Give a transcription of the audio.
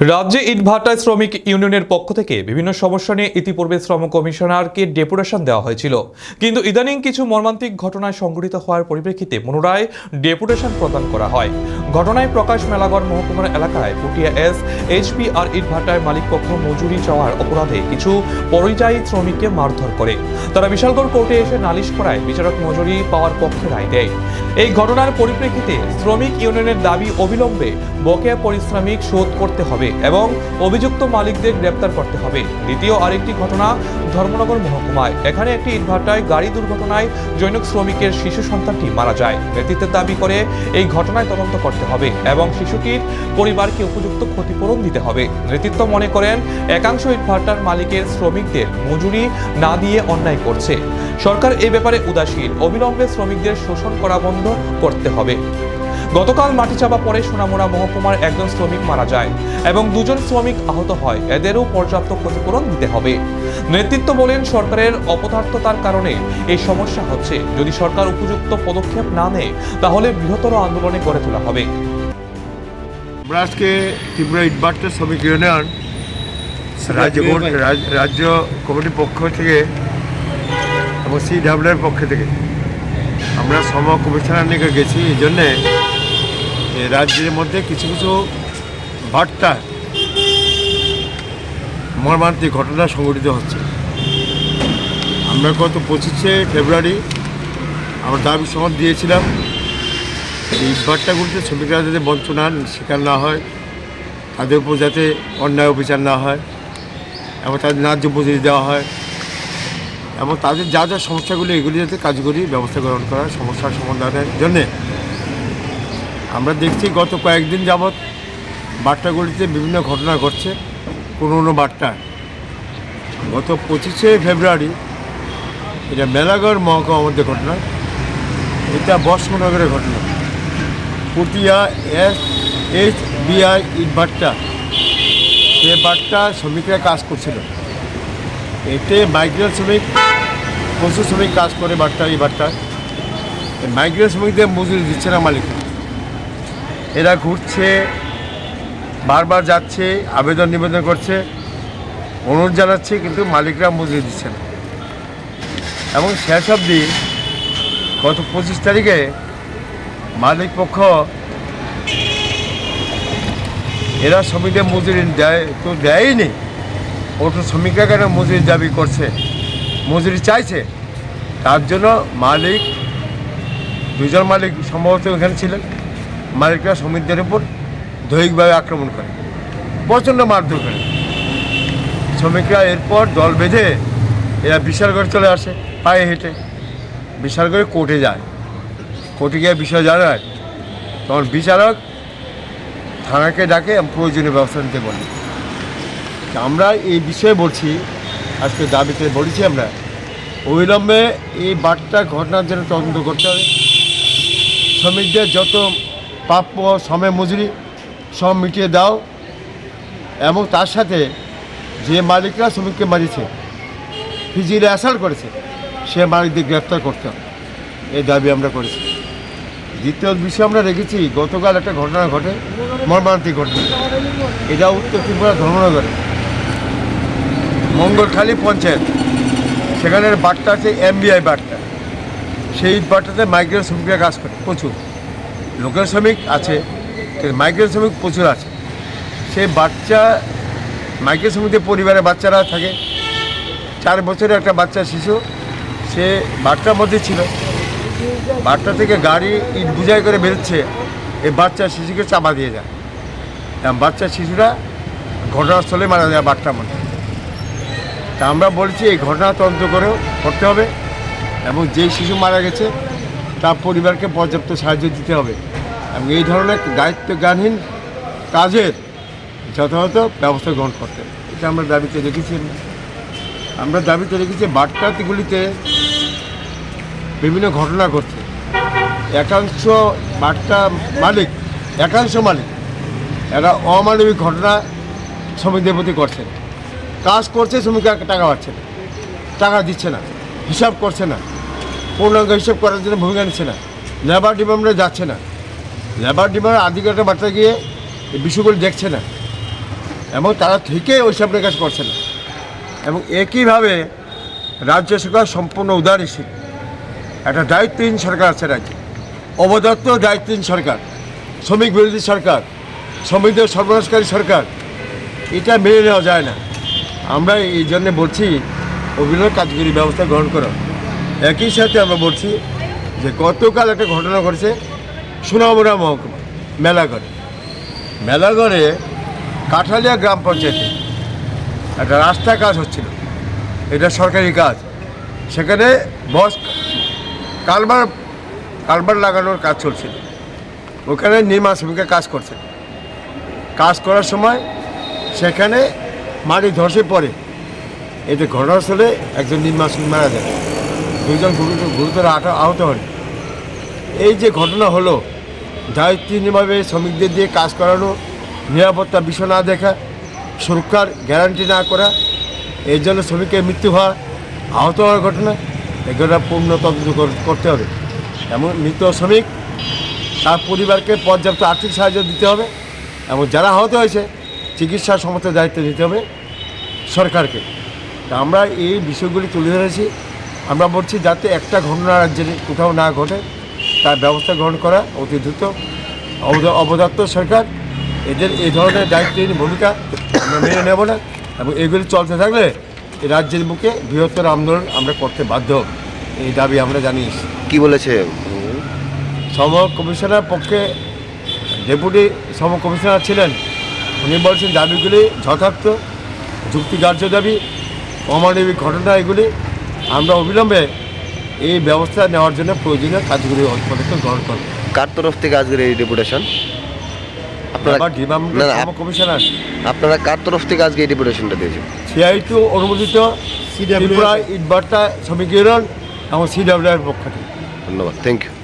রাজ্যে ইটভাটায় শ্রমিক ইউনিয়নের পক্ষ থেকে বিভিন্ন সমস্যা নিয়ে ইতিপূর্বে শ্রম কমিশনারকে ডেপুটেশন দেওয়া হয়েছিল। কিন্তু ইদানিং কিছু মর্মান্তিক ঘটনায় সংঘটিত হওয়ার পরিপ্রেক্ষিতে পুনরায় ডেপুটেশন প্রদান করা হয়। ঘটনায় প্রকাশ মেলাগড় মহকুমার এলাকায় পুটিয়া এস এইচপি আর ইটভাটায় মালিকপক্ষ মজুরি চাওয়ার অপরাধে কিছু পরিযায়ী শ্রমিককে মারধর করে। তারা বিশালগড় কোর্টে এসে নালিশ করায় বিচারক মজুরি পাওয়ার পক্ষে রায় দেয়। এই ঘটনার পরিপ্রেক্ষিতে শ্রমিক ইউনিয়নের দাবি অবিলম্বে বকেয়া পরিশ্রমিক শোধ করতে হবে। এবং অভিযুক্ত মালিকদের গ্রেপ্তার করতে হবে। দ্বিতীয় আরেকটি ঘটনা, ধর্মনগর মহকুমায়। এখানে একটি ইটভাটায় গাড়ি দুর্ঘটনায় জৈনক শ্রমিকের শিশু সন্তানটি মারা যায়। নেতৃত্বের দাবি করে এই ঘটনায় তদন্ত করতে হবে এবং শিশুটির পরিবারকে উপযুক্ত ক্ষতিপূরণ দিতে হবে। নেতৃত্ব মনে করেন, একাংশ ইটভাটার মালিকের শ্রমিকদের মজুরি না দিয়ে অন্যায় করছে। সরকার এই ব্যাপারে উদাসীন। অবিলম্বে শ্রমিকদের শোষণ করা বন্ধ করতে হবে। গতকাল মাটি চাপা পরে সোনামুড়া মহকুমার একজন শ্রমিক মারা যায় এবং দুজন শ্রমিক আহত হয়। এদেরও পর্যাপ্ত ক্ষতিপূরণ দিতে হবে। নেতৃত্ব বলেন সরকারের অপদার্থতার কারণে এই সমস্যা হচ্ছে। যদি সরকার উপযুক্ত পদক্ষেপ না নেয় তাহলে বৃহত্তর আন্দোলনে গড়ে তোলা হবে। আমরা আজকে ত্রিপুরা ইটবার্টার শ্রমিক ইউনিয়ন রাজ্য রাজ্য কমিটির পক্ষ থেকে এবং সি ডাব্লিউর পক্ষ থেকে আমরা শ্রম কমিশনার নিয়ে গেছি। এই জন্যে রাজ্যের মধ্যে কিছু কিছু বার্তা মর্মান্তিক ঘটনা সংঘটিত হচ্ছে। আমরা গত পঁচিশে ফেব্রুয়ারি আমরা দাবি সমন দিয়েছিলাম এই বার্তাগুলিতে শ্রমিকরা যাতে বঞ্চনার শিকার না হয়, তাদের উপর যাতে অন্যায় বিচার না হয় এবং তাদের ন্যায্য মজুরি দেওয়া হয় এবং তাদের যা যা সমস্যাগুলি, এগুলি যাতে কার্যকরী ব্যবস্থা গ্রহণ করার সমস্যার সমাধানের জন্যে আমরা দেখছি গত কয়েকদিন যাবৎ বার্তাগুলিতে বিভিন্ন ঘটনা ঘটছে কোনো কোনো বার্তা। গত পঁচিশে ফেব্রুয়ারি এটা মেলাগড় মহকুমার মধ্যে ঘটনা, এটা বসমনগরের ঘটনা। পুটিয়া এস, এইচ বিআই ইটভাট্টা সে বাট্টা শ্রমিকরা কাজ করছিল। এতে মাইগ্রেন শ্রমিক, পশু শ্রমিক কাজ করে বাট্টা এই বাট্টা মাইগ্রেন শ্রমিকদের মজুরি দিচ্ছে না মালিক এরা ঘুরছে, বারবার যাচ্ছে আবেদন নিবেদন করছে, অনুরোধ জানাচ্ছে, কিন্তু মালিকরা মজুরি দিচ্ছে না। এবং শেষ অবধি গত পঁচিশ তারিখে মালিক পক্ষ এরা শ্রমিকদের মজুরি দেয়, তো ও তো শ্রমিকরা কেন মজুরি দাবি করছে, মজুরি চাইছে? তার জন্য মালিক দুজন মালিক সম্ভবত এখানে ছিলেন। মালিকরা শ্রমিকদের উপর দৈহিকভাবে আক্রমণ করে, প্রচণ্ড মারধর করে। শ্রমিকরা এরপর দল বেঁধে এরা বিশালগড় চলে আসে, পায়ে হেঁটে। বিশালগড়ে কোর্টে যায়। কোর্টে গিয়ে বিষয় জানায়, তখন বিচারক থানাকে ডাকে প্রয়োজনীয় ব্যবস্থা নিতে বলে। আমরা এই বিষয়ে বলছি, আজকে দাবিতে বলেছি আমরা, অবিলম্বে এই বার্তা ঘটনার জন্য তদন্ত করতে হবে। শ্রমিকদের যত প্রাপ্য সময় মজুরি সব মিটিয়ে দাও এবং তার সাথে যে মালিকরা শ্রমিককে মারিছে ফিজিলে অ্যাসাল্ট করেছে, সে মালিকদের গ্রেপ্তার করতে হবে। এই দাবি আমরা করেছি। দ্বিতীয় বিষয় আমরা রেখেছি, গতকাল একটা ঘটনা ঘটে, মর্মান্তিক ঘটনা। এটা উত্তর ত্রিপুরা ধর্মনগরে। মঙ্গলখালী পঞ্চায়েত। সেখানের বাট্টা আছে এমবিআই বাট্টা। সেই বাট্টাতে মাইগ্রেন শ্রমিকরা কাজ করে, প্রচুর। লোকাল শ্রমিক আছে কিন্তু মাইগ্রেন শ্রমিক প্রচুর আছে। সেই বাচ্চা মাইগ্রেন শ্রমিকদের পরিবারের বাচ্চারা থাকে। চার বছরের একটা বাচ্চা শিশু, সে বাট্টার মধ্যে ছিল। বাট্টা থেকে গাড়ি ইট বুঝাই করে বেরোচ্ছে, এই বাচ্চা শিশুকে চাপা দিয়ে যায়। বাচ্চা শিশুরা ঘটনাস্থলে মারা যায় বাট্টার মধ্যে। তা আমরা বলছি এই ঘটনা তদন্ত করেও করতে হবে। এবং যেই শিশু মারা গেছে তার পরিবারকে পর্যাপ্ত সাহায্য দিতে হবে এবং এই ধরনের দায়িত্ব জ্ঞানহীন কাজের যথাযথ ব্যবস্থা গ্রহণ করতে এটা আমরা দাবিতে রেখেছি। আমরা দাবিতে রেখেছি বার্তাগুলিতে বিভিন্ন ঘটনা ঘটছে। একাংশ বার্তা মালিক, একাংশ মালিক, এরা অমানবিক ঘটনা শ্রমিকদের প্রতি করছে। কাজ করছে, শ্রমিকরা টাকা পাচ্ছে টাকা দিচ্ছে না, হিসাব করছে না। পূর্ণাঙ্গ হিসেব করার জন্য ভূমিকা নিচ্ছে না। লেবার ডিপার্টমেন্টে যাচ্ছে না। লেবার ডিপার্টমেন্ট আধিকারিকটা বার্তা গিয়ে এই বিষয়গুলো দেখছে না। এবং তারা থেকে ওইসব কাজ করছে না। এবং একইভাবে রাজ্য সরকার সম্পূর্ণ উদারীশীল। একটা দায়িত্বহীন সরকার আছে রাজ্যে। অবদত্ত দায়িত্বহীন সরকার। শ্রমিক বিরোধী সরকার। শ্রমিকদের সর্বনাশকারী সরকার। এটা মেনে নেওয়া যায় না। আমরা এই জন্যে বলছি অভিনয় কাজগুলি ব্যবস্থা গ্রহণ করো। একই সাথে আমরা বলছি যে গতকাল একটা ঘটনা ঘটেছে সোনামুড়া মহকুমা মেলাগড়ে মেলাগড়ে কাঠালিয়া গ্রাম পঞ্চায়েতে একটা রাস্তা কাজ হচ্ছিল। এটা সরকারি কাজ। সেখানে বস কালবার কালবার লাগানোর কাজ চলছিল। ওখানে নির্মাণ শ্রমিকের কাজ করছে কাজ করার সময় সেখানে মাটি ধসে পড়ে। এতে ঘটনাস্থলে একজন নির্মাণ শ্রমিক মারা যায়। দুজন গুরুতর আহত- হন। এই যে ঘটনা হলো, দায়িত্বহীনভাবে শ্রমিকদের দিয়ে কাজ করানো, নিরাপত্তা বিষয় না দেখা, সুরক্ষার গ্যারান্টি না করা এই জন্য শ্রমিকের মৃত্যু হওয়া, আহত হওয়ার ঘটনা এগুলো পূর্ণ তদন্ত করতে হবে। এমন মৃত শ্রমিক, তার পরিবারকে পর্যাপ্ত আর্থিক সাহায্য দিতে হবে এবং যারা আহত হয়েছে চিকিৎসার সমস্ত দায়িত্ব দিতে হবে সরকারকে। তা আমরা এই বিষয়গুলি তুলে ধরেছি। আমরা বলছি যাতে একটা ঘটনা রাজ্যের কোথাও না ঘটে তার ব্যবস্থা গ্রহণ করা অতি দ্রুত। অবদ- অবদত্ত সরকার এদের এই ধরনের দায়িত্বহীন ভূমিকা আমরা মেনে নেব না এবং এগুলি চলতে থাকলে রাজ্যের বুকে বৃহত্তর আন্দোলন আমরা করতে বাধ্য। এই দাবি আমরা জানিয়েছি। কি বলেছে? সম কমিশনার পক্ষে ডেপুটি সম কমিশনার ছিলেন। উনি বলছেন দাবিগুলি যথার্থ যুক্তিগ্রাহ্য দাবি অমানবিক ঘটনা এগুলি আমরা অবিলম্বে এই ব্যবস্থা নেওয়ার জন্য প্রয়োজনীয় কাজগুলি পদক্ষেপ গ্রহণ করব। কার তরফ থেকে আজকের এই ডেপুটেশন? আপনারা কমিশনার আপনারা কার তরফ থেকে আজকে এই ডেপুটেশনটা দিয়েছেন? সিআই টু অনুমোদিত ত্রিপুরা ইটবার্তা শ্রমিক ইউনিয়ন এবং সিডাব্লিউআর পক্ষ থেকে। ধন্যবাদ থ্যাংক ইউ